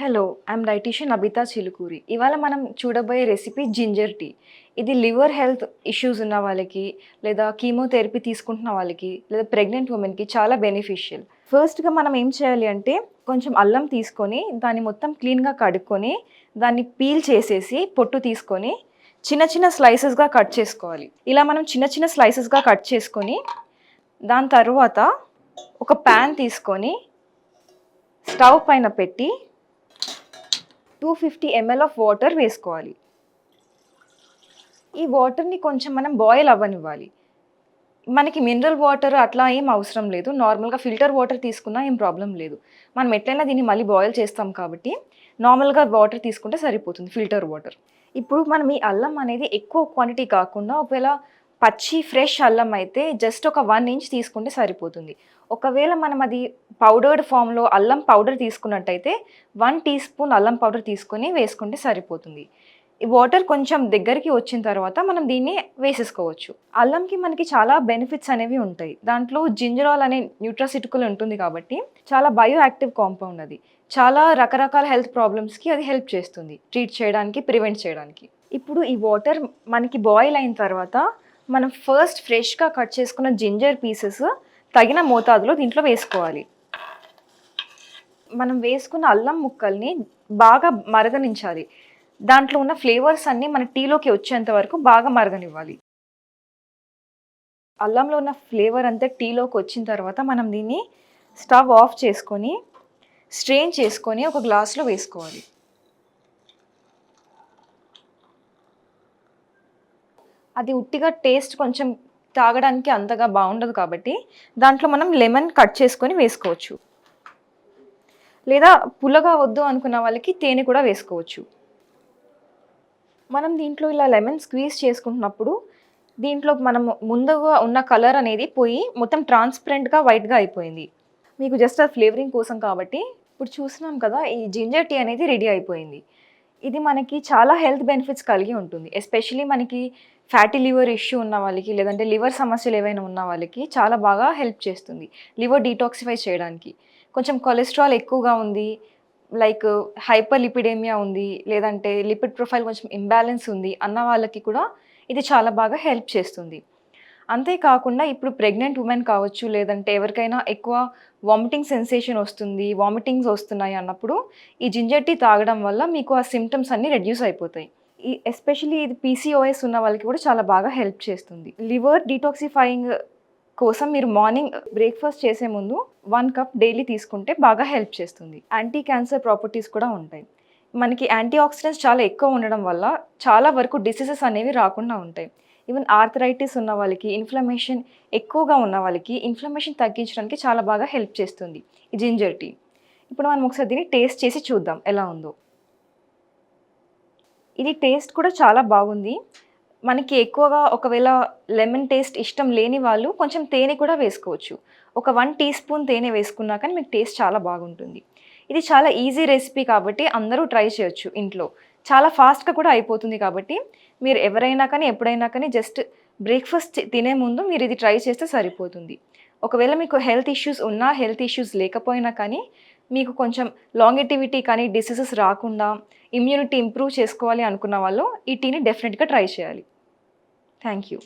Hello I'm dietician Abitha Chilukuri ఇవాళ మనం చూడబోయే రెసిపీ జింజర్ టీ ఇది లివర్ హెల్త్ ఇష్యూస్ ఉన్న వాళ్ళకి లేదా కీమోథెరపీ తీసుకుంటున్న వాళ్ళకి లేదా ప్రెగ్నెంట్ ఉమెన్కి చాలా బెనిఫిషియల్ ఫస్ట్గా మనం ఏం చేయాలి అంటే కొంచెం అల్లం తీసుకొని దాన్ని మొత్తం క్లీన్గా కడుక్కొని దాన్ని పీల్ చేసేసి పొట్టు తీసుకొని చిన్న చిన్న స్లైసెస్గా కట్ చేసుకోవాలి. ఇలా మనం చిన్న చిన్న స్లైసెస్గా కట్ చేసుకొని దాని తర్వాత ఒక ప్యాన్ తీసుకొని స్టవ్ పైన పెట్టి two fifty ML of water వేసుకోవాలి. ఈ వాటర్ని కొంచెం మనం బాయిల్ అవ్వనివ్వాలి. మనకి మినరల్ వాటర్ అట్లా ఏం అవసరం లేదు. నార్మల్గా ఫిల్టర్ వాటర్ తీసుకున్నా ఏం ప్రాబ్లం లేదు. మనం ఎట్లయినా దీన్ని మళ్ళీ బాయిల్ చేస్తాం కాబట్టి నార్మల్గా వాటర్ తీసుకుంటే సరిపోతుంది ఫిల్టర్ వాటర్ ఇప్పుడు మనం ఈ అల్లం అనేది ఎక్కువ క్వాంటిటీ కాకుండా ఒకవేళ పచ్చి ఫ్రెష్ అల్లం అయితే జస్ట్ ఒక వన్ ఇంచ్ తీసుకుంటే సరిపోతుంది. ఒకవేళ మనం అది పౌడర్డ్ ఫామ్లో అల్లం పౌడర్ తీసుకున్నట్టయితే వన్ టీ స్పూన్ అల్లం పౌడర్ తీసుకొని వేసుకుంటే సరిపోతుంది. ఈ వాటర్ కొంచెం దగ్గరికి వచ్చిన తర్వాత మనం దీన్ని వేసేసుకోవచ్చు. అల్లంకి మనకి చాలా బెనిఫిట్స్ అనేవి ఉంటాయి. దాంట్లో జింజరాల్ అనే న్యూట్రాసిటికల్ ఉంటుంది కాబట్టి చాలా బయో యాక్టివ్ కాంపౌండ్ అది. చాలా రకరకాల హెల్త్ ప్రాబ్లమ్స్కి అది హెల్ప్ చేస్తుంది. ట్రీట్ చేయడానికి ప్రివెంట్ చేయడానికి. ఇప్పుడు ఈ వాటర్ మనకి బాయిల్ అయిన తర్వాత మనం ఫస్ట్ ఫ్రెష్గా కట్ చేసుకున్న జింజర్ పీసెస్ తగిన మోతాదులో దీంట్లో వేసుకోవాలి. మనం వేసుకున్న అల్లం ముక్కల్ని బాగా మరగనించాలి. దాంట్లో ఉన్న ఫ్లేవర్స్ అన్నీ మన టీలోకి వచ్చేంత వరకు బాగా మరగనివ్వాలి. అల్లంలో ఉన్న ఫ్లేవర్ అంతా టీలోకి వచ్చిన తర్వాత మనం దీన్ని స్టవ్ ఆఫ్ చేసుకొని స్ట్రెయిన్ చేసుకొని ఒక గ్లాస్లో వేసుకోవాలి. అది ఉట్టిగా టేస్ట్ కొంచెం తాగడానికి అంతగా బాగుండదు కాబట్టి దాంట్లో మనం లెమన్ కట్ చేసుకొని వేసుకోవచ్చు. లేదా పుల్లగా వద్దు అనుకున్న వాళ్ళకి తేనె కూడా వేసుకోవచ్చు. మనం దీంట్లో ఇలా లెమన్ స్క్వీజ్ చేసుకుంటున్నప్పుడు దీంట్లో మనం ముందుగా ఉన్న కలర్ అనేది పోయి మొత్తం ట్రాన్స్పరెంట్గా వైట్గా అయిపోయింది. మీకు జస్ట్ ఆ ఫ్లేవరింగ్ కోసం కాబట్టి ఇప్పుడు చూసినాం కదా ఈ జింజర్ టీ అనేది రెడీ అయిపోయింది. ఇది మనకి చాలా హెల్త్ బెనిఫిట్స్ కలిగి ఉంటుంది. ఎస్పెషలీ మనకి ఫ్యాటీ లివర్ ఇష్యూ ఉన్న వాళ్ళకి లేదంటే లివర్ సమస్యలు ఏవైనా ఉన్న వాళ్ళకి చాలా బాగా హెల్ప్ చేస్తుంది లివర్ డీటాక్సిఫై చేయడానికి. కొంచెం కొలెస్ట్రాల్ ఎక్కువగా ఉంది లైక్ హైపర్ లిపిడేమియా ఉంది లేదంటే లిపిడ్ ప్రొఫైల్ కొంచెం ఇంబ్యాలెన్స్ ఉంది అన్న వాళ్ళకి కూడా ఇది చాలా బాగా హెల్ప్ చేస్తుంది. అంతేకాకుండా ఇప్పుడు ప్రెగ్నెంట్ ఉమెన్ కావచ్చు లేదంటే ఎవరికైనా ఎక్కువ వామిటింగ్ సెన్సేషన్ వస్తుంది వామిటింగ్స్ వస్తున్నాయి అన్నప్పుడు ఈ జింజర్ టీ తాగడం వల్ల మీకు ఆ సిమ్టమ్స్ అన్నీ రెడ్యూస్ అయిపోతాయి. ఈ ఎస్పెషలీ ఇది పీసీఓఎస్ ఉన్న వాళ్ళకి కూడా చాలా బాగా హెల్ప్ చేస్తుంది. లివర్ డీటాక్సిఫైయింగ్ కోసం మీరు మార్నింగ్ బ్రేక్ఫాస్ట్ చేసే ముందు వన్ కప్ డైలీ తీసుకుంటే బాగా హెల్ప్ చేస్తుంది. యాంటీ క్యాన్సర్ ప్రాపర్టీస్ కూడా ఉంటాయి. మనకి యాంటీ ఆక్సిడెంట్స్ చాలా ఎక్కువ ఉండడం వల్ల చాలా వరకు డిసీజెస్ అనేవి రాకుండా ఉంటాయి. ఈవెన్ ఆర్థరైటిస్ ఉన్న వాళ్ళకి ఇన్ఫ్లమేషన్ ఎక్కువగా ఉన్న వాళ్ళకి ఇన్ఫ్లమేషన్ తగ్గించడానికి చాలా బాగా హెల్ప్ చేస్తుంది ఈ జింజర్ టీ ఇప్పుడు మనం ఒకసారి దీన్ని టేస్ట్ చేసి చూద్దాం ఎలా ఉందో. ఇది టేస్ట్ కూడా చాలా బాగుంది. మనకి ఎక్కువగా ఒకవేళ లెమన్ టేస్ట్ ఇష్టం లేని వాళ్ళు కొంచెం తేనె కూడా వేసుకోవచ్చు. ఒక వన్ టీ స్పూన్ తేనె వేసుకున్నా కానీ మీకు టేస్ట్ చాలా బాగుంటుంది. ఇది చాలా ఈజీ రెసిపీ కాబట్టి అందరూ ట్రై చేయొచ్చు ఇంట్లో. చాలా ఫాస్ట్గా కూడా అయిపోతుంది కాబట్టి మీరు ఎవరైనా కానీ ఎప్పుడైనా కానీ జస్ట్ బ్రేక్ఫాస్ట్ తినే ముందు మీరు ఇది ట్రై చేస్తే సరిపోతుంది. ఒకవేళ మీకు హెల్త్ ఇష్యూస్ ఉన్నా హెల్త్ ఇష్యూస్ లేకపోయినా కానీ మీకు కొంచెం లాంగిటివిటీ కానీ డిసీజెస్ రాకుండా ఇమ్యూనిటీ ఇంప్రూవ్ చేసుకోవాలి అనుకున్న వాళ్ళు ఈ టీని డెఫినెట్గా ట్రై చేయాలి. Thank you.